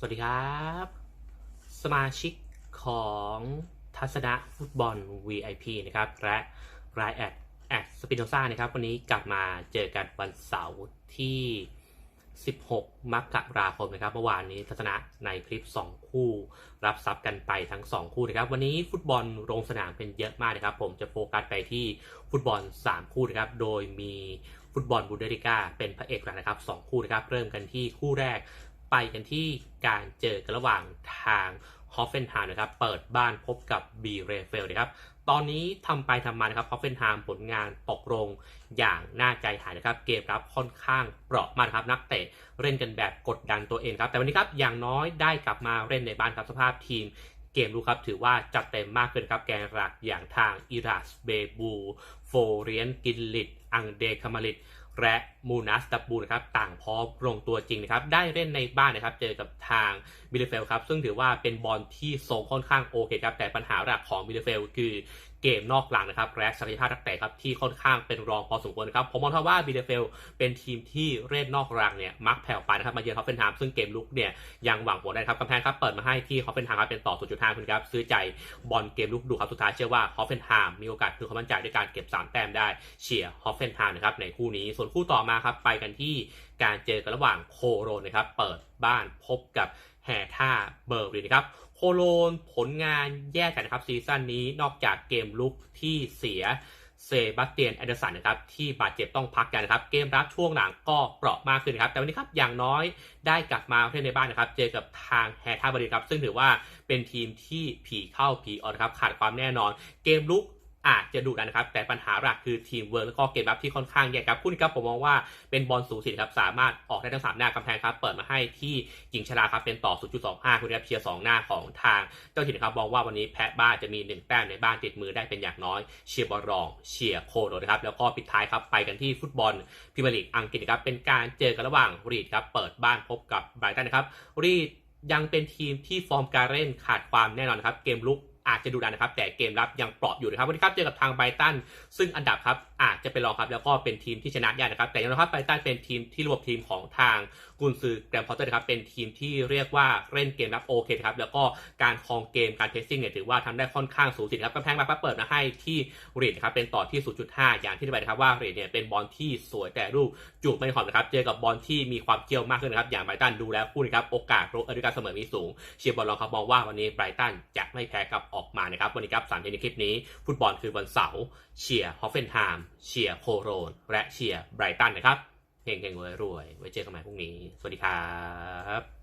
สวัสดีครับ สมาชิกของทัศนะฟุตบอล VIP นะครับ และรายแอดแอดสปิโนซ่านะครับ วันนี้กลับมาเจอกันวันเสาร์ที่ 16 มกราคมนะครับ เมื่อวานนี้ทัศนะในคลิป 2 คู่ รับซับกันไปทั้ง 2 คู่นะครับ วันนี้ฟุตบอลโรงสนามเป็นเยอะมากนะครับ ผมจะโฟกัสไปที่ฟุตบอล 3 คู่นะครับ โดยมีฟุตบอลบูเดลิก้าเป็นพระเอกหลักนะครับ 2 คู่นะครับ เริ่มกันที่คู่แรก ไปกันที่การเจอกันระหว่างทางฮอฟเฟนไฮม์นะครับ เปิดบ้านพบกับบีเรเฟลนะครับ ตอนนี้ทำไปทำมานะครับฮอฟเฟนไฮม์ผลงานตกลงอย่างน่าใจหายนะครับ เกมรับค่อนข้างเปราะมากครับ นักเตะเล่นกันแบบกดดันตัวเองครับ แต่วันนี้ครับอย่างน้อยได้กลับมาเล่นในบ้านครับสภาพทีมเกมรู้ครับถือว่าจัดเต็มมากขึ้นครับแกนหลักอย่างทางอิรัสเบบูโฟเรียนกินลิตอังเดคามาลิต และมูนัสดับบูนะครับต่างพร้อมลงตัวจริงนะครับได้เล่นในบ้านนะครับเจอกับทางบิลเฟลครับซึ่งถือว่าเป็นบอลที่ทรงค่อนข้างโอเคครับแต่ปัญหาหลักของบิลเฟลคือเกมนอกหลังนะครับและศักยภาพนักเตะครับที่ค่อนข้างเป็นรองพอสมควรนะครับผมมองว่าบิลเฟลเป็นทีมที่เล่นนอกหลังเนี่ยมักแผ่วไปนะครับมาเยือนฮอฟเฟนไฮม์ซึ่งเกมลุกเนี่ยยังหวังผลได้ครับกำแพงครับเปิดมาให้ที่ฮอฟเฟนไฮม์ครับเป็นต่อ 0.5คุณครับซื้อใจบอลเกมลุกดูครับสุดท้ายเชื่อว่าฮอฟเฟนไฮม์มีโอกาสคือความมั่นใจด้วยการเก็บ 3 แต้มได้เชียร์ฮอฟเฟนไฮม์นะครับในคู่นี้ส่วนคู่ต่อมาครับไปกันที่ การเจอกันระหว่างโคโรนนะครับ เปิดบ้านพบกับแฮท่าเบอร์ลินนะครับ โคโลนผลงานแย่กันนะครับซีซั่นนี้นอกจากเกมลุกที่เสียเซบาสเตียนแอนเดอร์สันนะครับที่บาดเจ็บต้องพักกันนะครับ เกมรับช่วงหลังก็เปราะมากขึ้นนะครับ แต่วันนี้ครับอย่างน้อยได้กลับมาเล่นในบ้านนะครับ เจอกับทางแฮท่าเบอร์ลิครับ ซึ่งถือว่าเป็นทีมที่ผีเข้าผีออกนะครับ ขาดความแน่นอน เกมลุก อาจจะดุดันนะครับ แต่ปัญหาหลักคือทีมเวิร์กแล้วก็เกมรับที่ค่อนข้างแย่ครับคู่นี้ครับผมมองว่าเป็นบอลสูสีครับสามารถออกได้ทั้งสามหน้ากำแพงครับ เปิดมาให้ที่หญิงชลาครับเป็นต่อ 0.25 คุณครับเชียร์2หน้าของทางเจ้าถิ่นครับมองว่าวันนี้แพ้บ้านจะมี 1 แต้มในบ้านติดมือได้เป็นอย่างน้อยเชียร์บอลรองเชียร์โคโดนะครับแล้วก็ปิดท้ายครับไปกันที่ฟุตบอลพรีเมียร์ลีกอังกฤษครับเป็นการเจอกันระหว่างรีดครับเปิดบ้านพบกับไบรตันนะครับรีดยังเป็นทีมที่ฟอร์มการเล่นขาดความแน่นอนครับเกมลุก อาจจะดูดันนะครับ แต่เกมรับยังเปราะอยู่นะครับวันนี้ครับเจอกับทางไบรตันซึ่งอันดับครับอาจจะเป็นรองครับแล้วก็เป็นทีมที่ชนะยากนะครับ แต่ยังน้อยครับไบรตันเป็นทีมที่รวบทีมของทางกุนซือแกรมพอตเตอร์นะครับเป็นทีมที่เรียกว่าเล่นเกมรับโอเคครับแล้วก็การครองเกมการเทสซิ่งเนี่ยถือว่าทำได้ค่อนข้างสูสีครับกำแพงรับเปิดมาให้ที่เรดนะครับเป็นต่อที่ 0.5 อย่างที่ได้ไปนะครับว่าเรดเนี่ยเป็นบอลที่สวยแต่รูปจูบไม่หอมนะครับเจอกับบอลที่มีความเกี่ยวมากขึ้นนะครับอย่างไบรตันดูแล้วคู่นี้ครับโอกาสโรเอริการเสมอมีสูงเชียร์บอลลองครับมองว่าวันนี้ไบรตันจะไม่แพ้กับอออกมานะครับ วันนี้ครับสามทีในคลิปนี้ ฟุตบอลคือวันเสาร์เชียร์ฮอฟเฟนไฮม์เชียร์โคโรนและเชียร์ไบรตันนะครับเฮงเฮงรวยรวยไว้เจอกันใหม่พรุ่งนี้ สวัสดีครับ